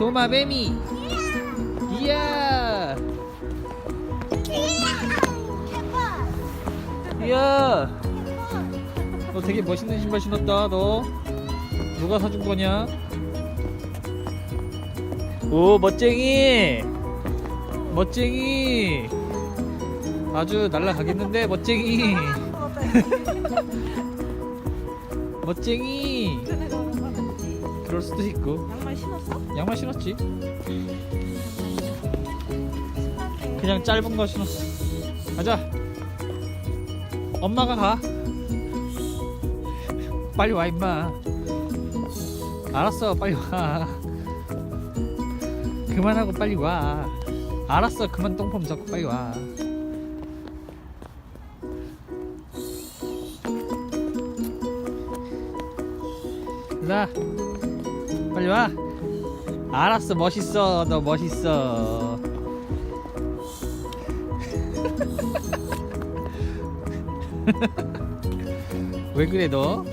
와 매미 이야. 이야. 너 되게 멋있는 신발 신었다 너. 누가 사준 거냐? 오 멋쟁이. 멋쟁이. 아주 날라가겠는데 멋쟁이. 멋쟁이 그럴 수도 있고. 양말 신었어? 양말 신었지. 그냥 짧은 거 신었어. 가자. 엄마가 가. 빨리 와 임마. 알았어 빨리 와. 그만하고 빨리 와. 알았어 그만 똥폼 잡고 빨리 와. 나 빨리 와. 알았어 멋있어. 너 멋있어. 왜 그래 너